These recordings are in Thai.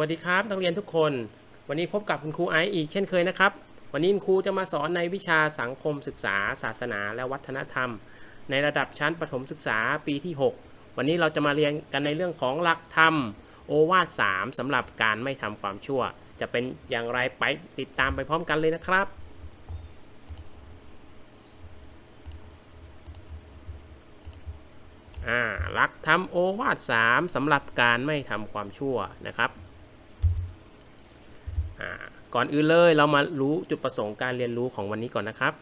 วัสดีครับนักเรียนทุกคน วันนี้พบกับคุณครูไอซ์อีกเช่นเคยนะครับ วันนี้คุณครูจะมาสอนในวิชาสังคมศึกษา ศาสนา และวัฒนธรรม ในระดับชั้นประถมศึกษาปีที่ 6 วันนี้เราจะมาเรียนกันในเรื่องของหลักธรรม โอวาท3สำหรับการไม่ทำความชั่ว จะเป็นอย่างไรไปติดตามไปพร้อมกันเลยนะครับอ่าหลักธรรมโอวาท3สำหรับการไม่ทำความชั่วนะครับ ก่อนอื่นเลยเรามารู้จุดประสงค์การเรียนรู้ของวันนี้ก่อนนะครับ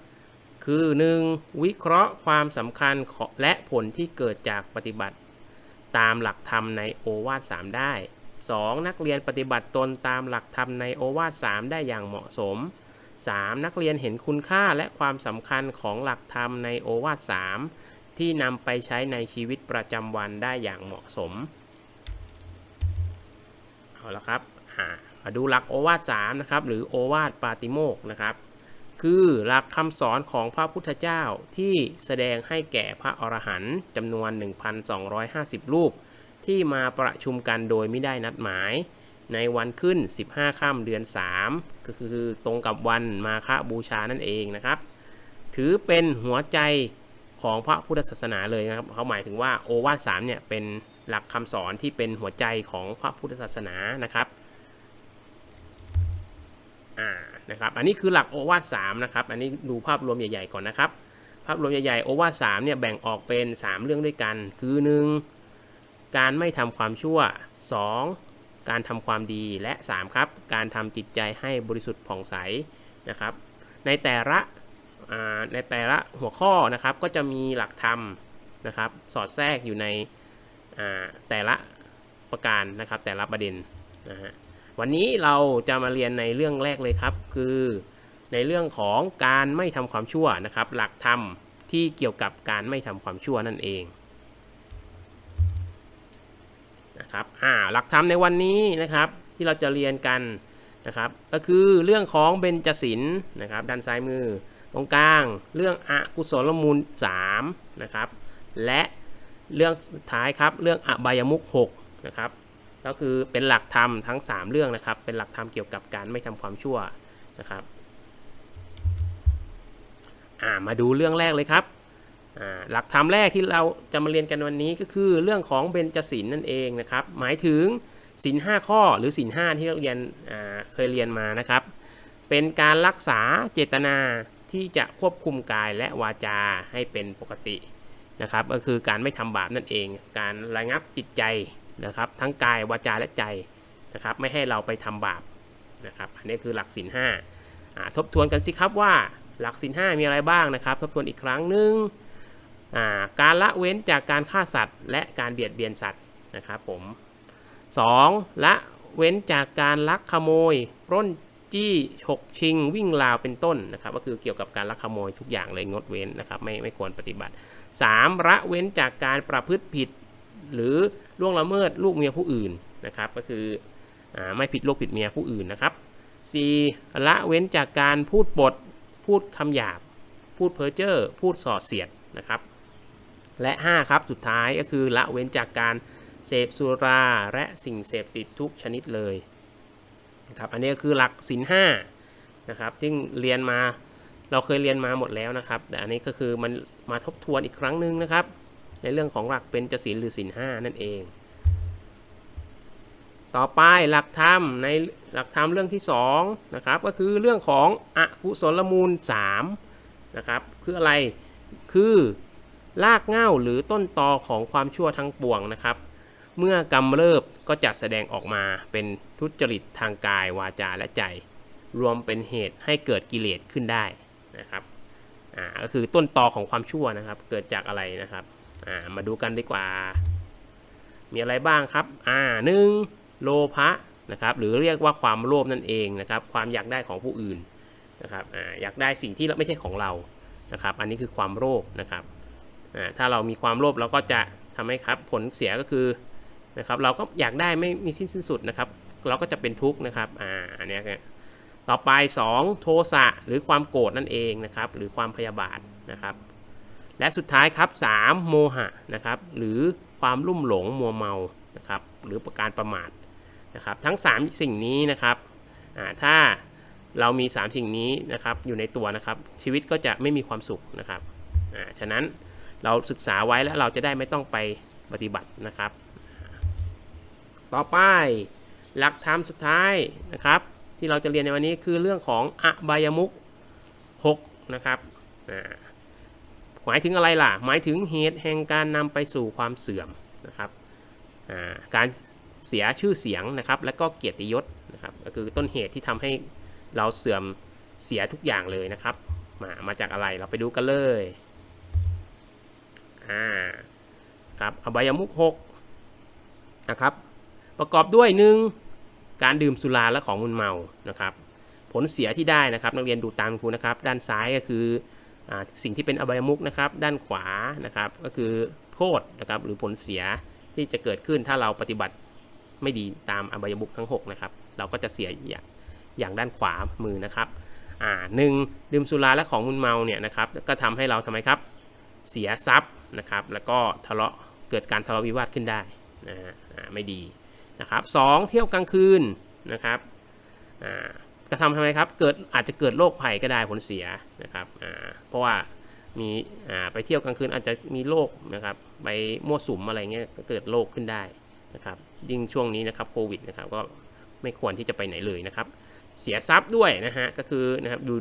คือ 1. วิเคราะห์ความสำคัญและผลที่เกิดจากปฏิบัติ ตามหลักธรรมในโอวาท3ได้ 2. นักเรียนปฏิบัติตนตามหลักธรรมในโอวาท3ได้อย่างเหมาะสม 3. นักเรียนเห็นคุณค่าและความสำคัญของหลักธรรมในโอวาท3ที่นำไปใช้ในชีวิตประจำวันได้อย่างเหมาะสม เอาละครับ ดูหลักโอวาท3นะครับ หรือโอวาทปาติโมกนะครับ คือหลักคำสอนของพระพุทธเจ้าที่แสดงให้แก่พระอรหันต์จำนวน 1,250 รูป ที่มาประชุมกันโดยไม่ได้นัดหมาย ในวันขึ้น 15ค่ำเดือน 3 ก็คือตรงกับวันมาฆบูชานั่นเองนะครับ ถือเป็นหัวใจของพระพุทธศาสนาเลยนะครับเขาหมายถึงว่าโอวาท3เนี่ยเป็นหลักคำสอนที่เป็นหัวใจของพระพุทธศาสนานะครับ อ่านะครับอันนี้คือหลักโอวาท3นะครับอันนี้ดูภาพรวมใหญ่ๆก่อนนะครับ ภาพรวมใหญ่ๆโอวาท3เนี่ยแบ่งออกเป็น 3 เรื่องด้วยกัน คือ 1. การไม่ทำความชั่ว 2. การทำความดีและ 3 ครับ การทำจิตใจให้บริสุทธิ์ผ่องใสนะครับ ในแต่ละในแต่ละหัวข้อนะครับก็จะมีหลักธรรมนะครับ สอดแทรกอยู่ในแต่ละประการนะครับแต่ละประเด็นนะฮะ วันนี้เราจะมาเรียนในเรื่องแรกเลยครับ คือในเรื่องของการไม่ทำความชั่วนะครับ หลักธรรมที่เกี่ยวกับการไม่ทำความชั่วนั่นเองนะครับอ่าหลักธรรมในวันนี้นะครับที่เราจะเรียนกันนะครับ ก็คือเรื่องของเบญจศีลนะครับด้านซ้ายมือ ตรงกลางเรื่องอกุศลมูล3นะครับและเรื่องท้ายครับเรื่องอบายมุข6นะครับ ก็คือเป็นหลักธรรมทั้ง 3 เรื่องนะครับ เป็นหลักธรรมเกี่ยวกับการไม่ทำความชั่วนะครับมาดูเรื่องแรกเลยครับหลักธรรมแรกที่เราจะมาเรียนกันวันนี้ก็คือเรื่องของเบญจศีลนั่นเองนะครับ หมายถึงศีลห้าข้อหรือศีลห้าที่เราเรียนเคยเรียนมานะครับ เป็นการรักษาเจตนาที่จะควบคุมกายและวาจาให้เป็นปกตินะครับ ก็คือการไม่ทำบาปนั่นเอง การระงับจิตใจ นะครับ ทั้งกายวาจาและใจนะครับ ไม่ให้เราไปทำบาปนะครับ อันนี้คือหลักศีลห้าทบทวนกันสิครับว่าหลักศีลห้ามีอะไรบ้างนะครับ ทบทวนอีกครั้งหนึ่งการละเว้นจากการฆ่าสัตว์ และการเบียดเบียนสัตว์นะครับผม 2. ละเว้นจากการลักขโมยปล้นจี้ฉกชิง วิ่งราวเป็นต้นนะครับ ก็คือเกี่ยวกับการลักขโมยทุกอย่างเลยงดเว้นนะครับไม่ไม่ควรปฏิบัติ 3. ละเว้นจากการประพฤติผิด หรือ ล่วงละเมิดลูกเมียผู้อื่นนะครับ ก็คืออไม่ผิดลูกผิดเมียผู้อื่นนะครับ 4. ละเว้นจากการพูดปด พูดคำหยาบ พูดเพ้อเจ้อพูดส่อเสียดนะครับ และ 5 ครับสุดท้ายก็คือละเว้นจากการเสพสุราและสิ่งเสพติดทุกชนิดเลยนะครับอันนี้ก็คือหลักศีลห้านะครับที่เรียนมาเราเคยเรียนมาหมดแล้วนะครับ แต่อันนี้ก็คือมันมาทบทวนอีกครั้งหนึ่งนะครับ ในเรื่องของหลักเป็นจศีลหรือศีลห้านั่นเอง ต่อไปหลักธรรมในหลักธรรมเรื่องที่2นะครับก็คือเรื่องของอกุศลมูล3นะครับคืออะไรคือรากเง้าหรือต้นตอของความชั่วทั้งปวงนะครับ เมื่อกำเริบก็จะแสดงออกมาเป็นทุจริตทางกายวาจาและใจ รวมเป็นเหตุให้เกิดกิเลสขึ้นได้นะครับอ่าก็คือต้นตอของความชั่วนะครับ เกิดจากอะไรนะครับอ่ามาดูกันดีกว่า มีอะไรบ้างครับอ่าหนึ่ง โลภะนะครับหรือเรียกว่าความโลภนั่นเองนะครับความอยากได้ของผู้อื่นนะครับออยากได้สิ่งที่ไม่ใช่ของเรานะครับอันนี้คือความโลภนะครับถ้าเรามีความโลภเราก็จะทำให้ครับผลเสียก็คือนะครับเราก็อยากได้ไม่มีสิ้นสิ้นสุดนะครับ เราก็จะเป็นทุกข์นะครับอ่าอันนี้ต่อไป 2 โทสะหรือความโกรธนั่นเองนะครับหรือความพยาบาทนะครับและสุดท้ายครับ 3 โมหะนะครับหรือความลุ่มหลงมัวเมานะครับหรือประการประมาท นะครับทั้ง 3 สิ่งนี้นะครับถ้าเรามี 3 สิ่งนี้นะครับอยู่ในตัวนะครับ ชีวิตก็จะไม่มีความสุขนะครับฉะนั้นเราศึกษาไว้แล้วเราจะได้ไม่ต้องไปปฏิบัตินะครับ ต่อไปหลักธรรมสุดท้ายนะครับ ที่เราจะเรียนในวันนี้คือเรื่องของอบายมุข6นะครับหมายถึงอะไรล่ะ หมายถึงเหตุแห่งการนำไปสู่ความเสื่อมนะครับการ เสียชื่อเสียงนะครับ และก็เกียรติยศนะครับก็คือต้นเหตุที่ทำให้เราเสื่อมเสียทุกอย่างเลยนะครับ มามาจากอะไรเราไปดูกันเลยอ่าครับอบายมุข6นะครับประกอบด้วย 1. การดื่มสุราและของมึนเมานะครับผลเสียที่ได้นะครับ นักเรียนดูตามครูนะครับ ด้านซ้ายก็คืออาสิ่งที่เป็นอบายมุกนะครับ ด้านขวานะครับ ก็คือโทษนะครับหรือผลเสียที่จะเกิดขึ้นถ้าเราปฏิบัติ ไม่ดีตามอบายมุกทั้ง 6 นะครับ เราก็จะเสียอย่างอย่างด้านขวามือนะครับอ่าหนึ่งดื่มสุราและของมึนเมาเนี่ยนะครับก็ทำให้เราทำไมครับเสียทรัพย์นะครับแล้วก็ทะเลาะเกิดการทะเลาะวิวาทขึ้นได้นะฮะอ่าไม่ดีนะครับสองเที่ยวกลางคืนนะครับอ่ากระทำทำไมครับเกิดอาจจะเกิดโรคภัยก็ได้ผลเสียนะครับอ่าเพราะว่ามีอ่าไปเที่ยวกลางคืนอาจจะมีโรคนะครับไปมั่วสุมอะไรเงี้ยก็เกิดโรคขึ้นได้นะครับ ยิ่งช่วงนี้นะครับโควิดนะครับก็ไม่ควรที่จะไปไหนเลยนะครับ เสียทรัพย์ด้วยนะฮะก็คือนะครับดู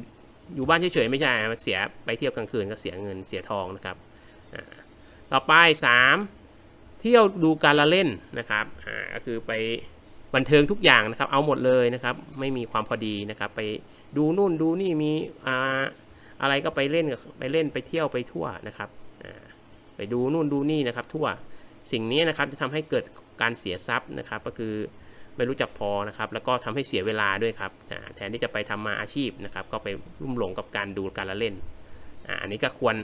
อยู่บ้านเฉยๆไม่ใช่เสียไปเที่ยวกลางคืนก็เสียเงินเสียทองนะครับต่อไป 3 เที่ยวดูการละเล่นนะครับก็คือไปบันเทิงทุกอย่างนะครับ เอาหมดเลยนะครับ ไม่มีความพอดีนะครับ ไปดูนู่นดูนี่มีอะไรก็ไปเล่นกับไปเล่นไปเที่ยวไปทั่วนะครับไปดูนู่นดูนี่นะครับ ทั่วสิ่งนี้นะครับจะทำให้เกิด การเสียทรัพย์นะครับ ก็คือไม่รู้จักพอนะครับ แล้วก็ทำให้เสียเวลาด้วยครับแทนที่จะไปทำมาอาชีพนะครับ ก็ไปรุ่มหลงกับการดูการละเล่นอันนี้ก็ควร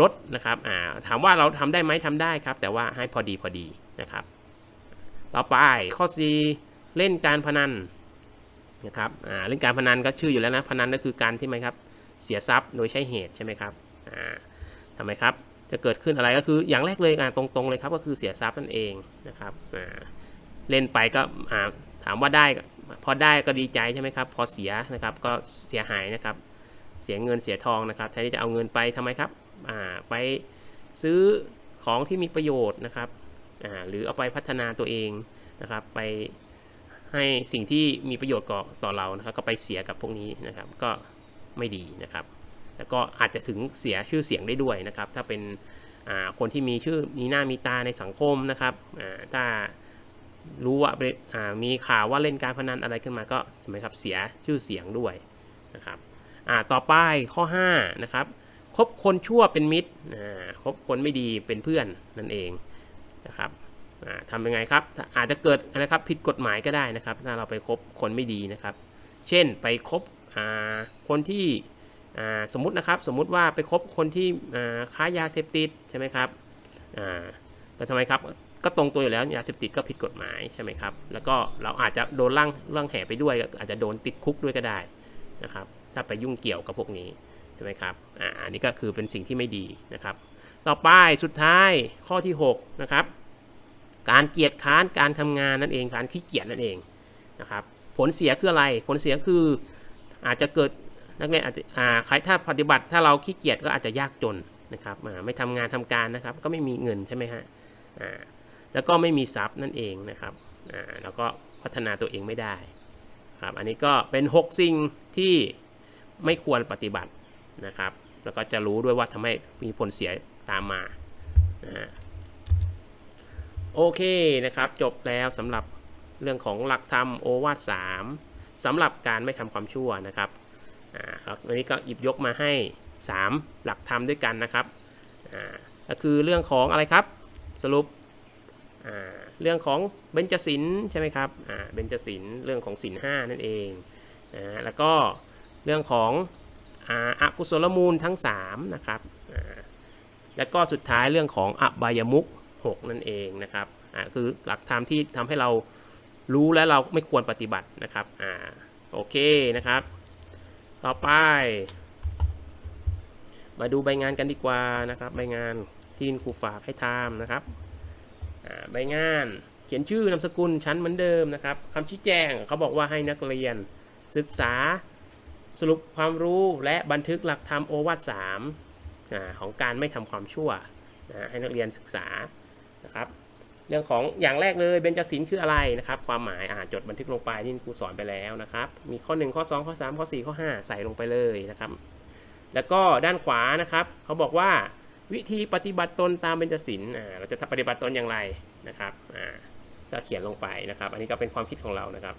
ลดนะครับถามว่าเราทำได้ไหมทำได้ครับ แต่ว่าให้พอดีพอดีนะครับ ต่อไปข้อ4เล่นการพนันนะครับเล่นการพนันก็ชื่ออยู่แล้วนะพนันก็คือการที่ไหมครับเสียทรัพย์โดยใช้เหตุใช่ไหมครับทำไมครับ จะเกิดขึ้นอะไรก็คืออย่างแรกเลยอ่าตรงๆเลยครับก็คือเสียทรัพย์นั่นเองนะครับเล่นไปก็ถามว่าได้พอได้ก็ดีใจใช่ไหมครับ พอเสียนะครับก็เสียหายนะครับ เสียเงินเสียทองนะครับแทนที่จะเอาเงินไปทำไมครับไปซื้อของที่มีประโยชน์นะครับหรือเอาไปพัฒนาตัวเองนะครับ ไปให้สิ่งที่มีประโยชน์ก่อต่อเรานะครับ ก็ไปเสียกับพวกนี้นะครับ ก็ไม่ดีนะครับ แล้วก็อาจจะถึงเสียชื่อเสียงได้ด้วยนะครับ ถ้าเป็นคนที่มีชื่อมีหน้ามีตาในสังคมนะครับถ้ารู้ว่ามีข่าวว่าเล่นการพนันอะไรขึ้นมาก็สมัยครับเสียชื่อเสียงด้วยนะครับต่อไปข้อ5นะครับคบคนชั่วเป็นมิตรคบคนไม่ดีเป็นเพื่อนนั่นเองนะครับทำยังไงครับอาจจะเกิดนะครับผิดกฎหมายก็ได้นะครับ ถ้าเราไปคบคนไม่ดีนะครับ เช่นไปคบคนที่ สมมตินะครับสมมุติว่าไปคบคนที่อ่าค้ายาเสพติดใช่ไหมครับแล้วทำไมครับก็ตรงตัวอยู่แล้วยาเสพติดก็ผิดกฎหมายใช่ไหมครับแล้วก็เราอาจจะโดนล่างล่างแห่ไปด้วย อาจจะโดนติดคุกด้วยก็ได้นะครับถ้าไปยุ่งเกี่ยวกับพวกนี้ใช่ไหมครับอ่าอันนี้ก็คือเป็นสิ่งที่ไม่ดีนะครับ ต่อไปสุดท้ายข้อที่6นะครับการเกียจค้านการทำงานนั่นเองการขี้เกียจนั่นเองนะครับผลเสียคืออะไรผลเสียคืออาจจะเกิด นักเรียนอาจจะใครถ้าปฏิบัติถ้าเราขี้เกียจก็อาจจะยากจนนะครับไม่ทำงานทำการนะครับ ก็ไม่มีเงินใช่ไหมฮะแล้วก็ไม่มีทรัพย์นั่นเองนะครับแล้วก็พัฒนาตัวเองไม่ได้ครับอันนี้ก็เป็น 6 สิ่งที่ไม่ควรปฏิบัตินะครับ แล้วก็จะรู้ด้วยว่าทำให้มีผลเสียตามมานะฮะโอเคนะครับ จบแล้วสำหรับเรื่องของหลักธรรมโอวาท3สำหรับการไม่ทำความชั่วนะครับ อ่าวันนี้ก็หยิบยกมาให้ 3 หลักธรรมด้วยกันนะครับอ่าก็คือเรื่องของอะไรครับสรุปอ่าเรื่องของเบญจศีลใช่ไหมครับอ่าเบญจศีลเรื่องของศีลห้านั่นเองนะแล้วก็เรื่องของอาอกุศลมูลทั้ง3นะครับแล้วก็สุดท้ายเรื่องของอบายมุข6นั่นเองนะครับคือหลักธรรมที่ทำให้เรารู้และเราไม่ควรปฏิบัตินะครับอโอเคนะครับ ต่อไป มาดูใบงานกันดีกว่านะครับ ใบงานที่ครูฝากให้ทำนะครับใบงานเขียนชื่อนามสกุลชั้นเหมือนเดิมนะครับคำชี้แจงเขาบอกว่าให้นักเรียน ศึกษาสรุปความรู้และบันทึกหลักธรรมโอวาทสามของการไม่ทำความชั่วให้นักเรียนศึกษานะครับ เรื่องของอย่างแรกเลยเบญจศีลคืออะไรนะครับ ความหมายอ่าจดบันทึกลงไปที่ครูสอนไปแล้วนะครับ มีข้อ 1 ข้อ 2 ข้อ 3 ข้อ 4 ข้อ 5 ใส่ลงไปเลยนะครับ แล้วก็ด้านขวานะครับเขาบอกว่าวิธีปฏิบัติตนตามเบญจศีลอ่าเราจะปฏิบัติตนอย่างไรนะครับอ่าก็เขียนลงไปนะครับ อันนี้ก็เป็นความคิดของเรานะครับ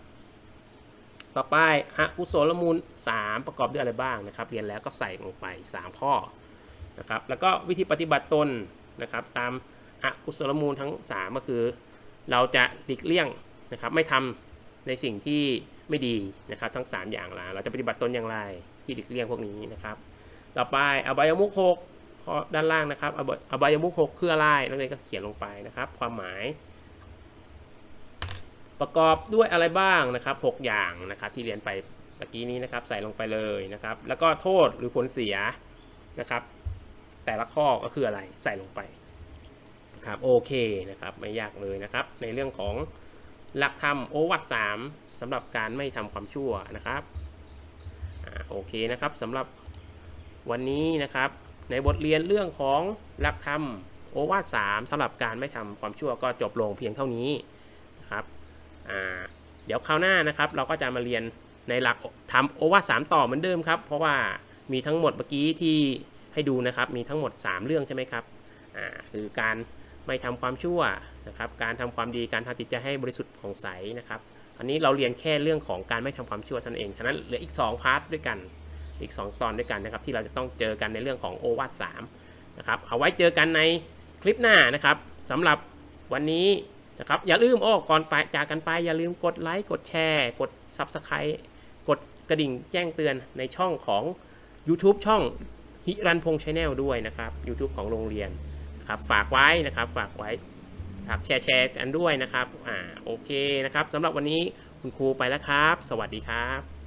ต่อไปอกุศลมูล 3 ประกอบด้วยอะไรบ้างนะครับ เรียนแล้วก็ใส่ลงไป 3 ข้อนะครับ แล้วก็วิธีปฏิบัติตนนะครับตาม อกุศลมูลทั้ง 3 ก็คือ เราจะหลีกเลี่ยงนะครับไม่ทำในสิ่งที่ไม่ดีนะครับทั้ง 3 อย่างละเราจะปฏิบัติตนอย่างไรที่หลีกเลี่ยงพวกนี้นะครับ ต่อไปอบายมุขหกข้อด้านล่างนะครับอบายายมุขหกคืออะไรนักเรียนก็เขียนลงไปนะครับ ความหมาย ประกอบด้วยอะไรบ้างนะครับ 6 อย่างนะครับที่เรียนไปเมื่อกี้นี้นะครับใส่ลงไปเลยนะครับ แล้วก็โทษหรือผลเสียนะครับ แต่ละข้อก็คืออะไรใส่ลงไป ครับโอเคนะครับไม่ยากเลยนะครับ ในเรื่องของหลักธรรมโอวัตสามสำหรับการไม่ทำความชั่วนะครับอโอเคนะครับสำหรับวันนี้นะครับ ในบทเรียนเรื่องของหลักธรรมโอวาทสามสำหรับการไม่ทำความชั่วก็จบลงเพียงเท่านี้นะครับเดี๋ยวคราวหน้านะครับ เราก็จะมาเรียนในหลักทำโอวาทสามต่อเหมือนเดิมครับ เพราะว่ามีทั้งหมดเมื่อกี้ที่ให้ดูนะครับ มีทั้งหมด 3 เรื่องใช่ไหมครับคือการ ไม่ทำความชั่วนะครับ การทำความดีการทำจิตใจให้บริสุทธิ์ของใสนะครับ อันนี้เราเรียนแค่เรื่องของการไม่ทำความชั่วเท่านั้นเองฉะนั้นเหลืออีก 2 พาร์ทด้วยกัน อีก 2 ตอนด้วยกันนะครับ ที่เราจะต้องเจอกันในเรื่องของโอวาทสามนะครับ เอาไว้เจอกันในคลิปหน้านะครับสำหรับวันนี้นะครับ อย่าลืมอ้อก่อนไปจากกันไป อย่าลืมกดไลค์กดแชร์ กด Subscribe กดกระดิ่งแจ้งเตือนในช่องของ YouTube ช่องฮิรันพงษ์ชาแนลด้วยนะครับ YouTube ของโรงเรียน นะครับฝากไว้นะครับฝากไว้ฝากแชร์แชร์กันด้วยนะครับอ่าโอเคนะครับสำหรับวันนี้คุณครูไปแล้วครับ สวัสดีครับ